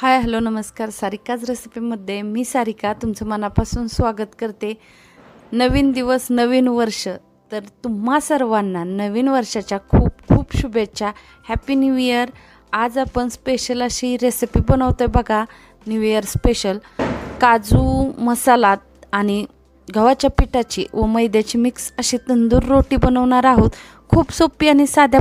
Hi hello नमस्कार. सारिकाज रेसिपीमध्ये मी सारिका तुमचं मनापासून स्वागत करते. नवीन दिवस नवीन वर्ष. तर तुम्हा सर्वांना नवीन वर्षाच्या खूप खूप शुभेच्छा. हॅपी न्यू इयर आज आपण स्पेशल अशी रेसिपी बनवतो आहे बघा. न्यू इयर स्पेशल काजू मसाला आणि गव्हाच्या पिठाची व मैद्याची मिक्स अशी तंदूर रोटी बनवणार आहोत. खूप सोपी आणि साध्या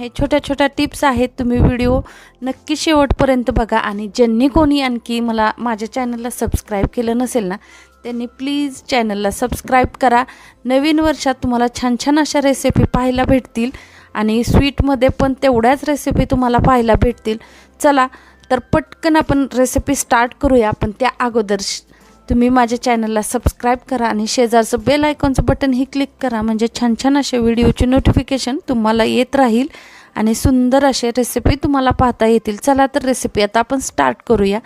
हे छोट्या छोट्या टिप्स आहेत तुम्ही व्हिडिओ नक्की शेवटपर्यंत बघा. आणि ज्यांनी कोणी आणखी मला माझ्या चॅनलला सबस्क्राईब केलं नसेल ना त्यांनी प्लीज चॅनलला सबस्क्राईब करा. नवीन वर्षात तुम्हाला छान छान अशा रेसिपी पाहायला भेटतील आणि स्वीटमध्ये पण तेवढ्याच रेसिपी तुम्हाला पाहायला भेटतील. चला तर पटकन आपण रेसिपी स्टार्ट करूया. पण त्या अगोदर श- तुम्ही माझ्या चॅनलला सबस्क्राईब करा आणि शेजारचं बेल आयकॉनचं बटनही क्लिक करा. म्हणजे छान छान असे व्हिडिओचे नोटिफिकेशन तुम्हाला येत राहील आणि सुंदर असे रेसिपी तुम्हाला पाहता येतील. चला तर रेसिपी आता आपण स्टार्ट करूया.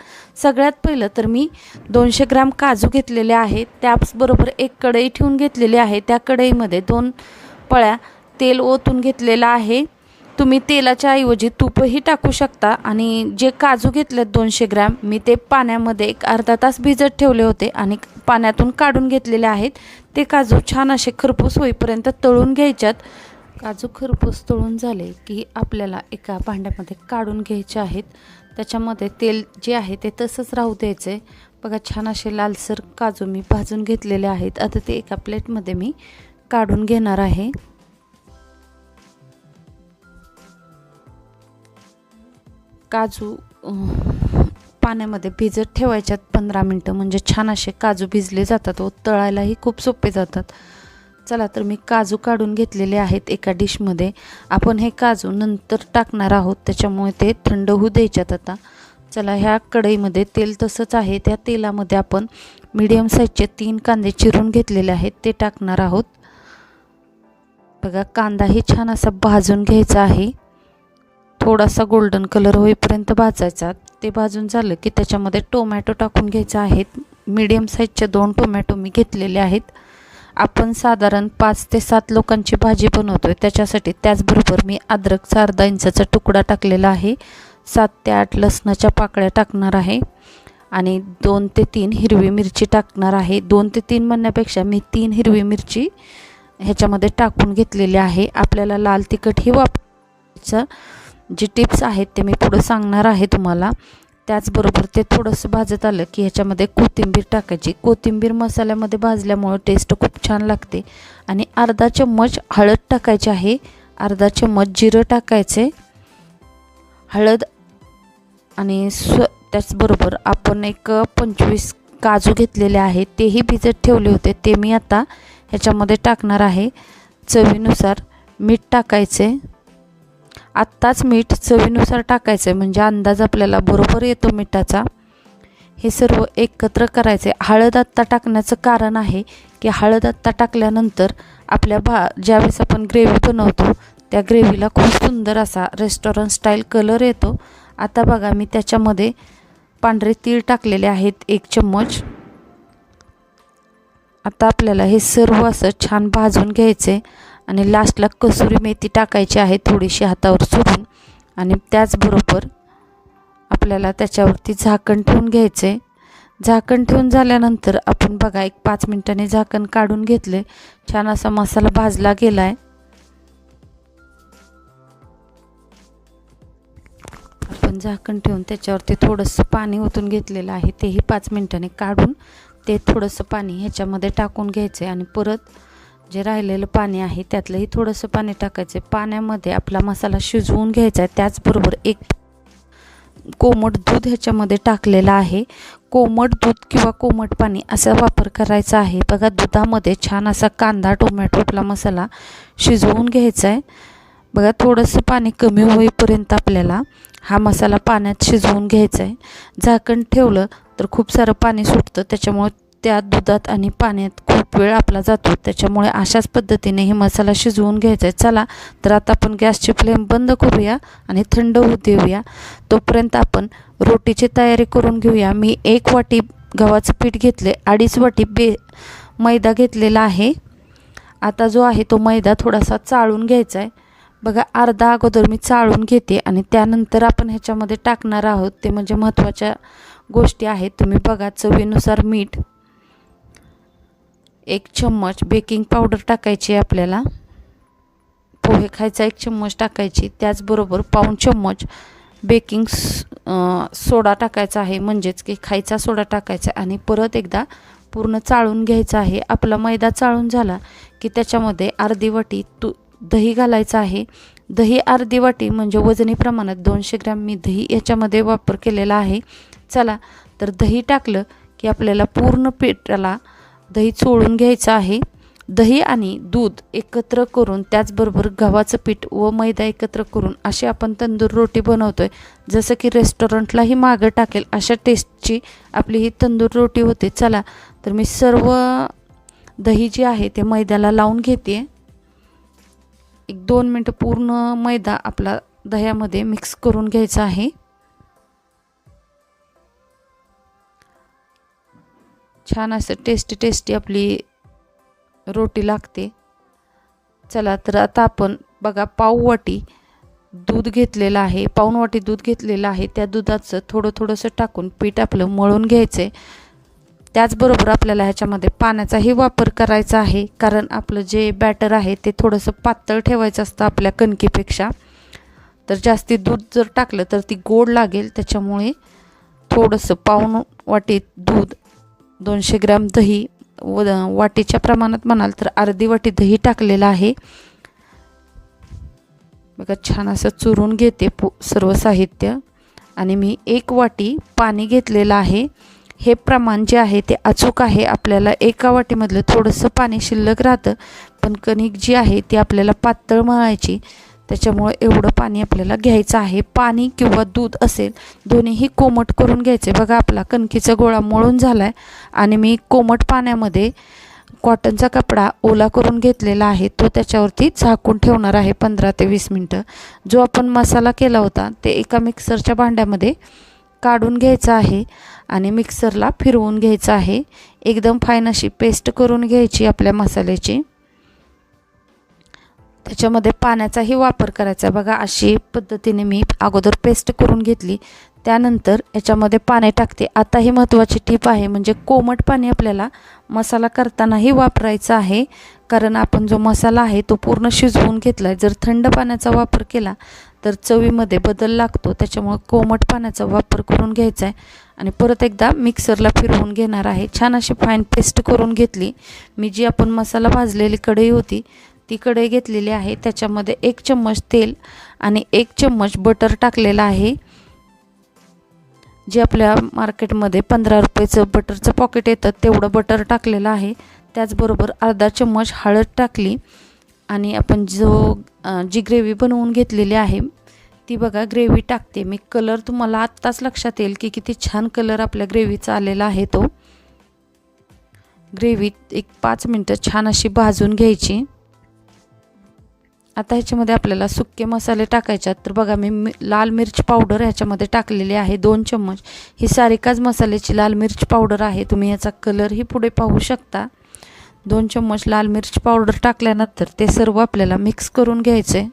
सगळ्यात पहिलं तर मी दोनशे ग्रॅम काजू घेतलेले आहेत. त्याचबरोबर एक कढई ठेवून घेतलेली आहे. त्या कढईमध्ये दोन पळ्या तेल ओतून घेतलेलं आहे. तुम्ही तेलाच्या ऐवजी तूपही टाकू शकता आणि जे काजू घेतलेत दोनशे ग्रॅम मी ते पाण्यामध्ये एक अर्धा तास भिजत ठेवले होते आणि पाण्यातून काढून घेतलेले आहेत. ते काजू छान असे खरपूस होईपर्यंत तळून घ्यायच्यात. काजू खरपूस तळून झाले की आपल्याला एका भांड्यामध्ये काढून घ्यायचे आहेत. त्याच्यामध्ये तेल जे आहे ते तसंच राहू द्यायचे. बघा छान असे लालसर काजू मी भाजून घेतलेले आहेत. आता ते एका प्लेटमध्ये मी काढून घेणार आहे. काजू पाण्यामध्ये भिजत ठेवायच्यात पंधरा मिनटं. म्हणजे छान असे काजू भिजले जातात व तळायलाही खूप सोपे जातात. चला तर मी काजू काढून घेतलेले आहेत एका डिशमध्ये. आपण हे काजू नंतर टाकणार आहोत त्याच्यामुळे ते थंड होऊ द्यायच्यात आता. चला ह्या कढईमध्ये तेल तसंच आहे. त्या तेलामध्ये आपण मीडियम साईजचे तीन कांदे चिरून घेतलेले आहेत ते टाकणार आहोत. बघा कांदाही छान असा भाजून घ्यायचा आहे. थोडासा गोल्डन कलर होईपर्यंत भाजायचा. ते भाजून झालं की त्याच्यामध्ये टोमॅटो टाकून घ्यायचे आहेत. मीडियम साईजचे दोन टोमॅटो मी घेतलेले आहेत. आपण साधारण पाच ते सात लोकांची भाजी बनवतो आहे त्याच्यासाठी त्याचबरोबर मी अद्रकचा अर्धा इंचाचा तुकडा टाकलेला आहे. सात ते आठ लसणाच्या पाकळ्या टाकणार आहे. आणि दोन ते तीन हिरवी मिरची टाकणार आहे. दोन ते तीन म्हणण्यापेक्षा मी तीन हिरवी मिरची ह्याच्यामध्ये टाकून घेतलेली आहे. आपल्याला लाल तिखटही वापरायचं जी टिप्स आहेत ते मी पुढं सांगणार आहे तुम्हाला. त्याचबरोबर ते थोडंसं भाजत आलं की ह्याच्यामध्ये कोथिंबीर टाकायची. कोथिंबीर मसाल्यामध्ये भाजल्यामुळं टेस्ट खूप छान लागते. आणि अर्धा चम्मच हळद टाकायची आहे. अर्धा चम्मच जिरं टाकायचे हळद आणि स्व त्याचबरोबर आपण एक पंचवीस काजू घेतलेले आहेत तेही भिजत ठेवले होते. ते मी आता ह्याच्यामध्ये टाकणार आहे. चवीनुसार मीठ टाकायचे आत्ताच मीठ चवीनुसार टाकायचं आहे म्हणजे अंदाज आपल्याला बरोबर येतो मिठाचा. हे सर्व एकत्र करायचे हळद आत्ता टाकण्याचं कारण आहे की हळद आत्ता टाकल्यानंतर आपल्या भा ज्यावेळेस आपण ग्रेव्ही बनवतो त्या ग्रेव्हीला खूप सुंदर असा रेस्टॉरंट स्टाईल कलर येतो. आता बघा मी त्याच्यामध्ये पांढरे तीळ टाकलेले आहेत एक चम्मच. आता आपल्याला हे सर्व असं छान भाजून घ्यायचे आणि लास्टला कसुरी मेथी टाकायची आहे थोडीशी हातावर सोडून. आणि त्याचबरोबर आपल्याला त्याच्यावरती झाकण ठेवून घ्यायचे झाकण ठेवून झाल्यानंतर आपण बघा एक पाच मिनटाने झाकण काढून घेतले. छान असा मसाला भाजला गेला आहे आपण झाकण ठेवून त्याच्यावरती थोडंसं पाणी ओतून घेतलेलं आहे. तेही पाच मिनटाने काढून ते थोडंसं पाणी ह्याच्यामध्ये टाकून घ्यायचं आहे आणि परत जे राहिलेलं पाणी आहे त्यातलंही थोडंसं पाणी टाकायचं. आहे पाण्यामध्ये आपला मसाला शिजवून घ्यायचा आहे त्याचबरोबर एक कोमट दूध ह्याच्यामध्ये टाकलेलं आहे. कोमट दूध किंवा कोमट पाणी असा वापर करायचा आहे. बघा दुधामध्ये छान असा कांदा टोमॅटो आपला मसाला शिजवून घ्यायचा आहे. बघा थोडंसं पाणी कमी होईपर्यंत आपल्याला हा मसाला पाण्यात शिजवून घ्यायचा आहे. झाकण ठेवलं तर खूप सारं पाणी सुटतं त्याच्यामुळे त्या दुधात आणि पाण्यात खूप वेळ आपला जातो. त्याच्यामुळे अशाच पद्धतीने हे मसाला शिजवून घ्यायचा आहे. चला तर आता आपण गॅसची फ्लेम बंद करूया आणि थंड होऊ देऊया. तोपर्यंत आपण रोटीची तयारी करून घेऊया. मी एक वाटी गव्हाचं पीठ घेतले अडीच वाटी बे मैदा घेतलेला आहे. आता जो आहे तो मैदा थोडासा चाळून घ्यायचा आहे. बघा अर्धा अगोदर मी चाळून घेते आणि त्यानंतर आपण ह्याच्यामध्ये टाकणार आहोत. ते म्हणजे महत्त्वाच्या गोष्टी आहेत. तुम्ही बघा चवीनुसार मीठ एक चम्मच बेकिंग पावडर टाकायची आहे आपल्याला. पोहे खायचा एक चम्मच टाकायची. त्याचबरोबर पाऊण चम्मच बेकिंग सोडा टाकायचा आहे. म्हणजेच की खायचा सोडा टाकायचा आणि परत एकदा पूर्ण चाळून घ्यायचा आहे. आपला मैदा चाळून झाला की त्याच्यामध्ये अर्धी वाटी तू दही घालायचं आहे. दही अर्धी वाटी म्हणजे वजनी प्रमाणात दोनशे ग्रॅम मी दही याच्यामध्ये वापर केलेला आहे. चला तर दही टाकलं की आपल्याला पूर्ण पिठाला दही चोळून घ्यायचं आहे. दही आणि दूध एकत्र करून त्याचबरोबर गव्हाचं पीठ व मैदा एकत्र करून अशी आपण तंदूर रोटी बनवतो आहे जसं की रेस्टॉरंटलाही मागं टाकेल अशा टेस्टची आपली ही तंदूर रोटी होते. चला तर मी सर्व दही जे आहे ते मैद्याला लावून घेते. एक दोन मिनटं पूर्ण मैदा आपला दह्यामध्ये मिक्स करून घ्यायचा आहे. छान असं टेस्टी टेस्टी आपली रोटी लागते. चला तर आता आपण बघा पाववाटी दूध घेतलेलं आहे. पाऊन वाटी दूध घेतलेलं आहे. त्या दुधाचं थोडं थोडंसं टाकून पीठ आपलं मळून घ्यायचं आहे त्याचबरोबर आपल्याला ह्याच्यामध्ये पाण्याचाही वापर करायचा आहे. कारण आपलं जे बॅटर आहे ते थोडंसं पातळ ठेवायचं असतं आपल्या कणकीपेक्षा. तर जास्ती दूध जर टाकलं तर ती गोड लागेल. त्याच्यामुळे थोडंसं पाऊन वाटीत दूध दोनशे ग्रॅम दही व वाटीच्या प्रमाणात म्हणाल तर अर्धी वाटी दही टाकलेलं आहे. बघा छान असं चुरून घेते पू सर्व साहित्य. आणि मी एक वाटी पाणी घेतलेलं आहे. हे प्रमाण जे आहे ते अचूक आहे. आपल्याला एका वाटीमधलं थोडंसं पाणी शिल्लक राहतं. पण कणिक जी आहे ती आपल्याला पातळ मळायची. त्याच्यामुळे एवढं पाणी आपल्याला घ्यायचं आहे. पाणी किंवा दूध असेल दोन्हीही कोमट करून घ्यायचे. बघा आपला कणकीचा गोळा मळून झाला आहे आणि मी कोमट पाण्यामध्ये कॉटनचा कपडा ओला करून घेतलेला आहे. तो त्याच्यावरती झाकून ठेवणार आहे पंधरा ते वीस मिनटं. जो आपण मसाला केला होता ते एका मिक्सरच्या भांड्यामध्ये काढून घ्यायचा आहे आणि मिक्सरला फिरवून घ्यायचं आहे. एकदम फाईन अशी पेस्ट करून घ्यायची आपल्या मसाल्याची. त्याच्यामध्ये पाण्याचाही वापर करायचा बघा अशी पद्धतीने मी अगोदर पेस्ट करून घेतली. त्यानंतर याच्यामध्ये पाणी टाकते. आता ही महत्त्वाची टीप आहे म्हणजे कोमट पाणी आपल्याला मसाला करतानाही वापरायचा आहे. कारण आपण जो मसाला आहे तो पूर्ण शिजवून घेतला आहे जर थंड पाण्याचा वापर केला तर चवीमध्ये बदल लागतो. त्याच्यामुळे कोमट पाण्याचा वापर करून घ्यायचा आहे. आणि परत एकदा मिक्सरला फिरवून घेणार आहे. छान अशी फाईन पेस्ट करून घेतली. मी जी आपण मसाला भाजलेली कढई होती ती कढई घेतलेली आहे. त्याच्यामध्ये एक चम्मच तेल आणि एक चम्मच बटर टाकलेलं आहे. जे आपल्या मार्केटमध्ये पंधरा रुपयाचं बटरचं पॉकेट येतं तेवढं बटर टाकलेलं आहे. त्याचबरोबर अर्धा चम्मच हळद टाकली आणि आपण जो जी ग्रेव्ही बनवून घेतलेली आहे ती बघा ग्रेव्ही टाकते. मी कलर तुम्हाला आत्ताच लक्षात येईल की किती छान कलर आपल्या ग्रेव्हीचा आलेला आहे तो. ग्रेव्ही एक पाच मिनटं छान अशी भाजून घ्यायची. आता ह्याच्यामध्ये आपल्याला सुके मसाले टाकायच्यात तर बघा मी मि लाल मिरची पावडर ह्याच्यामध्ये टाकलेली आहे दोन चम्मच. ही सारिकाज मसाल्याची लाल मिरची पावडर आहे. तुम्ही याचा कलरही पुढे पाहू शकता. दोन चम्मच लाल मिरची पावडर टाकल्यानंतर ते सर्व आपल्याला मिक्स करून घ्यायचे.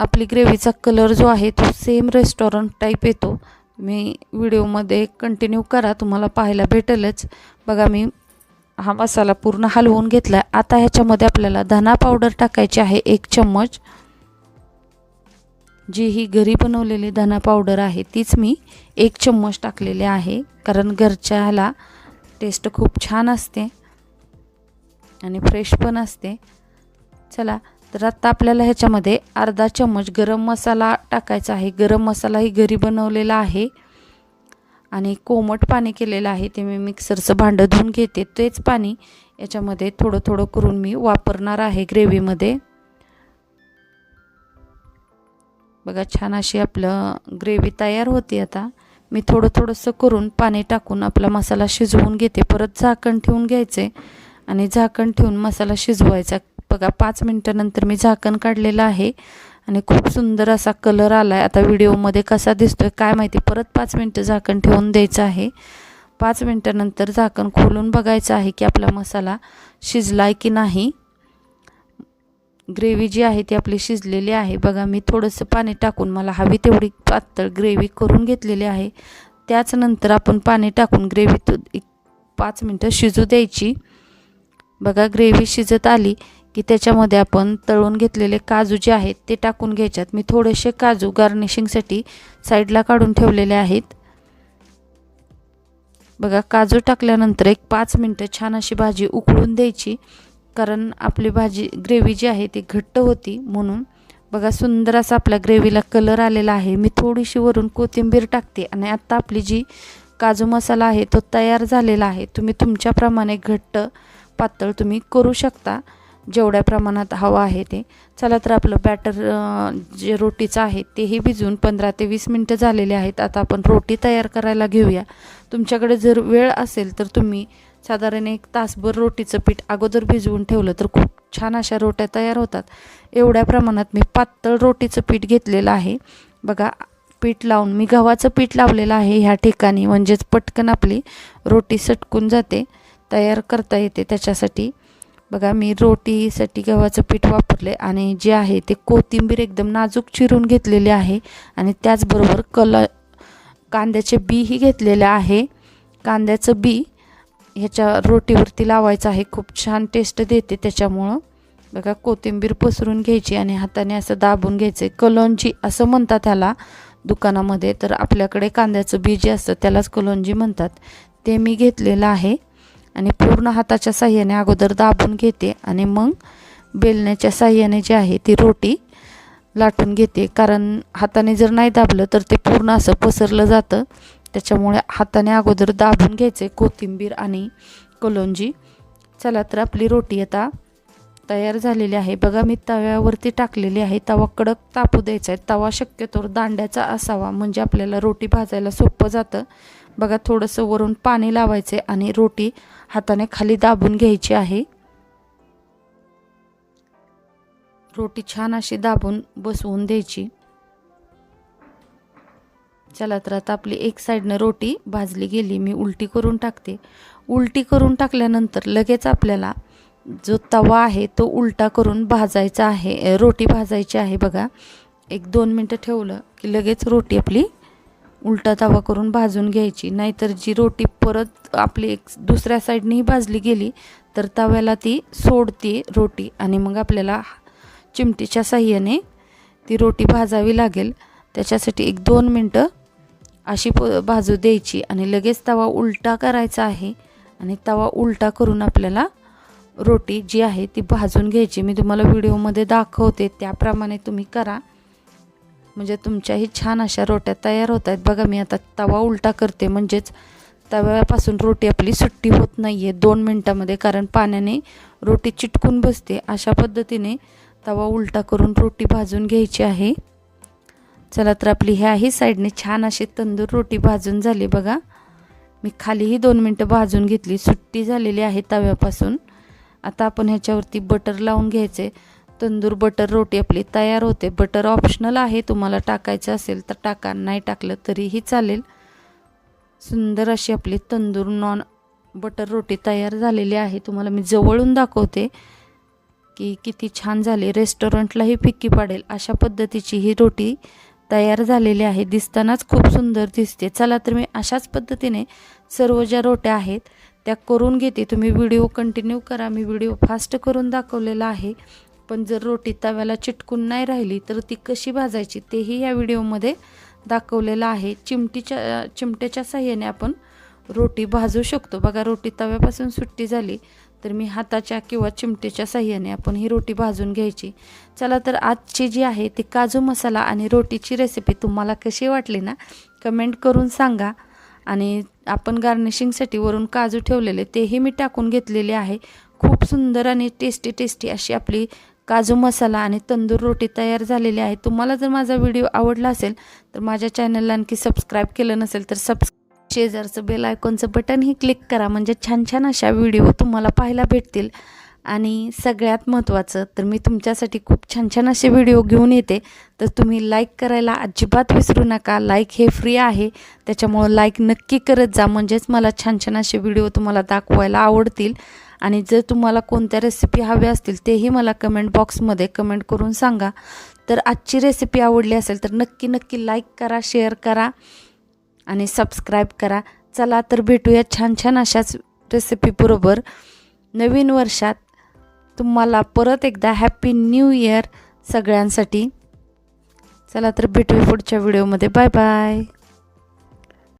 आपली ग्रेव्हीचा कलर जो आहे तो सेम रेस्टॉरंट टाईप येतो. मी व्हिडिओमध्ये कंटिन्यू करा तुम्हाला पाहायला भेटेलच. बघा मी हा मसाला पूर्ण हलवून घेतला आहे आता ह्याच्यामध्ये आपल्याला धना पावडर टाकायची आहे एक चम्मच. जी ही घरी बनवलेली धना पावडर आहे तीच मी एक चम्मच टाकलेली आहे. कारण घरच्या ह्याला टेस्ट खूप छान असते आणि फ्रेश पण असते. चला तर आता आपल्याला ह्याच्यामध्ये अर्धा चम्मच गरम मसाला टाकायचा आहे. गरम मसालाही घरी बनवलेला आहे. आणि कोमट पाणी केलेलं आहे ते मी मिक्सरचं भांडं धुवून घेते. तेच पाणी याच्यामध्ये थोडं थोडं करून मी वापरणार आहे ग्रेव्हीमध्ये. बघा छान अशी आपलं ग्रेव्ही तयार होती आता. मी थोडं थोडंसं करून पाणी टाकून आपला मसाला शिजवून घेते. परत झाकण ठेवून घ्यायचे आणि झाकण ठेवून मसाला शिजवायचा. बघा पाच मिनटानंतर मी झाकण काढलेलं आहे. आणि खूप सुंदर असा कलर आला आहे आता व्हिडिओमध्ये कसा दिसतो आहे काय माहिती? परत पाच मिनटं झाकण ठेवून द्यायचं आहे. पाच मिनटानंतर झाकण खोलून बघायचं आहे की आपला मसाला शिजला आहे की नाही. ग्रेव्ही जी आहे ती आपली शिजलेली आहे. बघा मी थोडंसं पाणी टाकून मला हवी तेवढी पातळ ग्रेव्ही करून घेतलेली आहे. त्याचनंतर आपण पाणी टाकून ग्रेव्ही एक पाच मिनटं शिजू द्यायची. बघा ग्रेव्ही शिजत आली. की त्याच्यामध्ये आपण तळून घेतलेले काजू जे आहेत ते टाकून घ्यायच्यात. मी थोडेसे काजू गार्निशिंगसाठी साईडला काढून ठेवलेले आहेत. बघा काजू टाकल्यानंतर एक पाच मिनटं छान अशी भाजी उकळून द्यायची कारण आपली भाजी ग्रेव्ही जी आहे ती घट्ट होती म्हणून. बघा सुंदर असा आपल्या ग्रेव्हीला कलर आलेला आहे. मी थोडीशी वरून कोथिंबीर टाकते आणि आत्ता आपली जी काजू मसाला आहे तो तयार झालेला आहे. तुम्ही तुमच्याप्रमाणे घट्ट पातळ तुम्ही करू शकता. जेवढ्या प्रमाणात हवं आहे ते. चला तर आपलं बॅटर जे रोटीचं आहे तेही भिजवून पंधरा ते वीस मिनटं झालेले आहेत. आता आपण रोटी तयार करायला घेऊया. तुमच्याकडे जर वेळ असेल तर तुम्ही साधारण एक तासभर रोटीचं पीठ अगोदर भिजवून ठेवलं तर खूप छान अशा रोट्या तयार होतात. एवढ्या प्रमाणात मी पातळ रोटीचं पीठ घेतलेलं आहे. बघा पीठ लावून मी गव्हाचं पीठ लावलेलं आहे ह्या ठिकाणी. म्हणजेच पटकन आपली रोटी सटकून जाते. तयार करता येते त्याच्यासाठी. बघा मी रोटीसाठी गव्हाचं पीठ वापरले आणि जे आहे ते कोथिंबीर एकदम नाजूक चिरून घेतलेले आहे आणि त्याचबरोबर कल कांद्याचे बीही घेतलेले आहे. कांद्याचं बी ह्याच्या रोटीवरती लावायचं आहे. खूप छान टेस्ट देते त्याच्यामुळं. बघा कोथिंबीर पसरून घ्यायची आणि हाताने असं दाबून घ्यायचं कलोंजी असं म्हणतात त्याला दुकानामध्ये. तर आपल्याकडे कांद्याचं बी जे असतं त्यालाच कलोंजी म्हणतात. ते मी घेतलेलं आहे. आणि पूर्ण हाताच्या साह्याने अगोदर दाबून घेते आणि मग बेलण्याच्या साह्याने जी आहे ती रोटी लाटून घेते. कारण हाताने जर नाही दाबलं तर ते पूर्ण असं पसरलं जातं. त्याच्यामुळे हाताने अगोदर दाबून घ्यायचे कोथिंबीर आणि कलोंजी. चला तर आपली रोटी आता तयार झालेली आहे. बघा मी तव्यावरती टाकलेली आहे. तवा कडक तापू द्यायचा आहे. तवा शक्यतोवर दांड्याचा असावा. म्हणजे आपल्याला रोटी भाजायला सोपं जातं. बघा थोडंसं वरून पाणी लावायचे आणि रोटी हाताने खाली दाबून घ्यायची आहे. रोटी छान अशी दाबून बसवून द्यायची. चला तर आता आपली एक साईडनं रोटी भाजली गेली मी उलटी करून टाकते. उलटी करून टाकल्यानंतर लगेच आपल्याला जो तवा आहे तो उलटा करून भाजायचा आहे रोटी भाजायची आहे बघा. एक दोन मिनटं ठेवलं की लगेच रोटी आपली उलटा तवा करून भाजून घ्यायची. नाहीतर जी रोटी परत आपली एक दुसऱ्या साईडनेही भाजली गेली तर तव्याला ती सोडते रोटी आणि मग आपल्याला चिमटीच्या साह्याने ती रोटी भाजावी लागेल. त्याच्यासाठी एक दोन मिनटं अशी प भाजू द्यायची आणि लगेच तवा उलटा करायचा आहे आणि तवा उलटा करून आपल्याला रोटी जी आहे ती भाजून घ्यायची. मी तुम्हाला व्हिडिओमध्ये दाखवते त्याप्रमाणे तुम्ही करा. म्हणजे तुमच्याही छान अशा रोट्या तयार होत आहेत. बघा मी आता तवा उलटा करते. म्हणजेच तव्यापासून रोटी आपली सुट्टी होत नाही आहे दोन मिनटामध्ये कारण पाण्याने रोटी चिटकून बसते. अशा पद्धतीने तवा उलटा करून रोटी भाजून घ्यायची आहे. चला तर आपली ह्याही साईडने छान अशी तंदूर रोटी भाजून झाली बघा. मी खालीही दोन मिनटं भाजून घेतली. सुट्टी झालेली आहे तव्यापासून. आता आपण ह्याच्यावरती बटर लावून घ्यायचे. तंदूर बटर रोटी आपली तयार होते. बटर ऑप्शनल आहे. तुम्हाला टाकायचं असेल तर टाका. नाही टाकलं तरीही चालेल. सुंदर अशी आपली तंदूर नॉन बटर रोटी तयार झालेली आहे. तुम्हाला मी जवळून दाखवते की किती छान झाली. रेस्टॉरंटलाही फिक्की पाडेल. अशा पद्धतीची ही रोटी तयार झालेली आहे. दिसतानाच खूप सुंदर दिसते. चला तर मी अशाच पद्धतीने सर्व ज्या रोट्या आहेत त्या करून घेते. तुम्ही व्हिडिओ कंटिन्यू करा. मी व्हिडिओ फास्ट करून दाखवलेला आहे. पण जर रोटी तव्याला चिटकून नाही राहिली तर ती कशी भाजायची तेही या व्हिडिओमध्ये दाखवलेलं आहे. चिमटीच्या चिमट्याच्या साह्याने आपण रोटी भाजू शकतो. बघा रोटी तव्यापासून सुट्टी झाली तर मी हाताच्या किंवा चिमटेच्या साह्याने आपण ही रोटी भाजून घ्यायची. चला तर आजची जी आहे ती काजू मसाला आणि रोटीची रेसिपी तुम्हाला कशी वाटली ना कमेंट करून सांगा. आणि आपण गार्निशिंगसाठी वरून काजू ठेवलेले तेही मी टाकून घेतलेले आहे. खूप सुंदर आणि टेस्टी टेस्टी अशी आपली काजू मसाला आणि तंदूर रोटी तयार झालेली आहे. तुम्हाला जर माझा व्हिडिओ आवडला असेल तर माझ्या चॅनलला आणखी सबस्क्राईब केलं नसेल तर सबस्क्राईब शेजारचं बेल आयकॉनचं बटनही क्लिक करा. म्हणजे छान छान अशा व्हिडिओ तुम्हाला पाहायला भेटतील. आणि सगळ्यात महत्त्वाचं तर मी तुमच्यासाठी खूप छान छान असे व्हिडिओ घेऊन येते. तर तुम्ही लाईक करायला अजिबात विसरू नका. लाईक हे फ्री आहे. त्याच्यामुळं लाईक नक्की करत जा. म्हणजेच मला छान छान असे व्हिडिओ तुम्हाला दाखवायला आवडतील. आणि जर तुम्हाला कोणत्या रेसिपी हव्या असतील तेही मला कमेंट बॉक्समध्ये कमेंट करून सांगा. तर आजची रेसिपी आवडली असेल तर नक्की नक्की लाईक करा शेअर करा आणि सबस्क्राईब करा. चला तर भेटूया छान छान अशाच रेसिपीबरोबर नवीन वर्षात. तुम्हाला परत एकदा हॅपी न्यू इयर सगळ्यांसाठी. चला तर भेटूया पुढच्या व्हिडिओमध्ये बाय बाय